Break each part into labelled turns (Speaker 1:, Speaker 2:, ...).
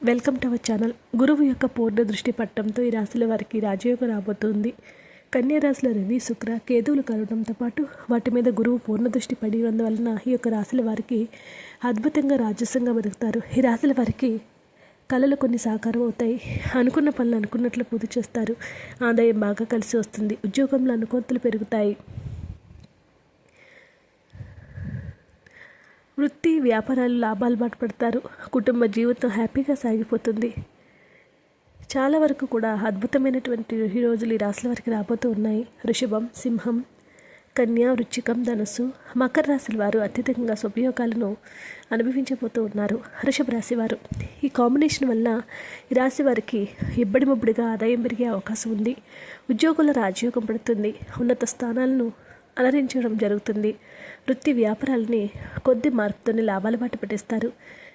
Speaker 1: Welcome to our channel. గురువు యొక్క పూర్ణ దృష్టి పట్టడంతో ఈ రాశుల వారికి రాజయోగం రాబోతుంది. కన్యా రాశుల రవి శుక్ర కేతువులు కలవడంతో పాటు వాటి మీద గురువు పూర్ణ దృష్టి పడి వలన ఈ యొక్క రాశుల వారికి అద్భుతంగా రాజస్వంగా బతుకుతారు. ఈ రాశుల వారికి కళలు కొన్ని సాకారం అవుతాయి. అనుకున్న పనులు అనుకున్నట్లు పూర్తి చేస్తారు. ఆదాయం బాగా కలిసి వస్తుంది. ఉద్యోగంలో అనుకూలతలు పెరుగుతాయి. వృత్తి వ్యాపారాలు లాభాలు బాట పడతారు. కుటుంబ జీవితం హ్యాపీగా సాగిపోతుంది. చాలా వరకు కూడా అద్భుతమైనటువంటి ఈ రోజులు ఈ రాశుల వారికి రాబోతూ ఉన్నాయి. ఋషభం సింహం కన్యా వృచ్చికం ధనుసు మకర రాశుల వారు అత్యధికంగా సుపయోగాలను అనుభవించబోతూ ఉన్నారు. వృషభ రాశి వారు. ఈ కాంబినేషన్ వల్ల ఈ రాశి వారికి ఇబ్బడి ముబ్బడిగా ఆదాయం పెరిగే అవకాశం ఉంది. ఉద్యోగుల రాజయోగం పడుతుంది. ఉన్నత స్థానాలను అలరించడం జరుగుతుంది. వృత్తి వ్యాపారాలని కొద్ది మార్పుతోనే లాభాల బాట పట్టిస్తారు.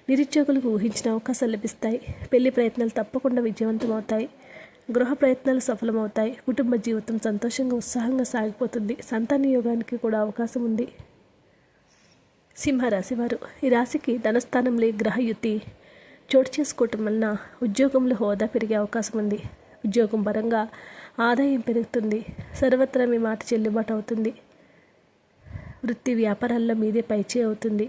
Speaker 1: నిరుద్యోగులకు ఊహించిన అవకాశాలు లభిస్తాయి. పెళ్ళి ప్రయత్నాలు తప్పకుండా విజయవంతమవుతాయి. గృహ ప్రయత్నాలు సఫలమవుతాయి. కుటుంబ జీవితం సంతోషంగా ఉత్సాహంగా సాగిపోతుంది. సంతాన యోగానికి కూడా అవకాశం ఉంది. సింహరాశి వారు ఈ రాశికి ధనస్థానంలో గ్రహయుతి చోటు చేసుకోవటం వలన ఉద్యోగంలో హోదా పెరిగే అవకాశం ఉంది. ఉద్యోగం పరంగా ఆదాయం పెరుగుతుంది. సర్వత్రా మీ మాట చెల్లుబాటు అవుతుంది. వృత్తి వ్యాపారాల్లో మీదే పైచే అవుతుంది.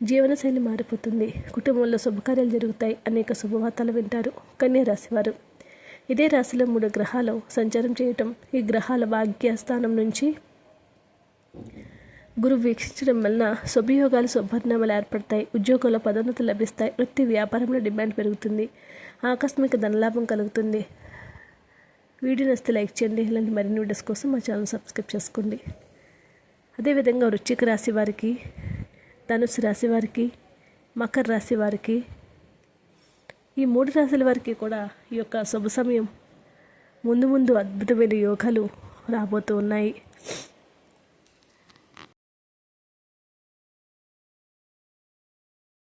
Speaker 1: జీవనశైలి మారిపోతుంది. కుటుంబంలో శుభకార్యాలు జరుగుతాయి. అనేక శుభవార్తలు వింటారు కన్యా రాశివారు. ఇదే రాశిలో మూడు గ్రహాలు సంచారం చేయటం ఈ గ్రహాల భాగ్యస్థానం నుంచి గురువు వీక్షించడం వలన శుభయోగాలు శుభపరిణామాలు ఏర్పడతాయి. ఉద్యోగంలో పదోన్నతులు లభిస్తాయి. వృత్తి వ్యాపారంలో డిమాండ్ పెరుగుతుంది. ఆకస్మిక ధనలాభం కలుగుతుంది. వీడియో నస్తే లైక్ చేయండి. ఇలాంటి మరిన్ని వీడియోస్ కోసం మా ఛానల్ సబ్స్క్రైబ్ చేసుకోండి. అదేవిధంగా వృశ్చిక రాశి వారికి ధనుసు రాశి వారికి మకర రాశి వారికి ఈ మూడు రాశుల వారికి కూడా ఈ యొక్క శుభ సమయం ముందు ముందు అద్భుతమైన యోగాలు రాబోతూ ఉన్నాయి.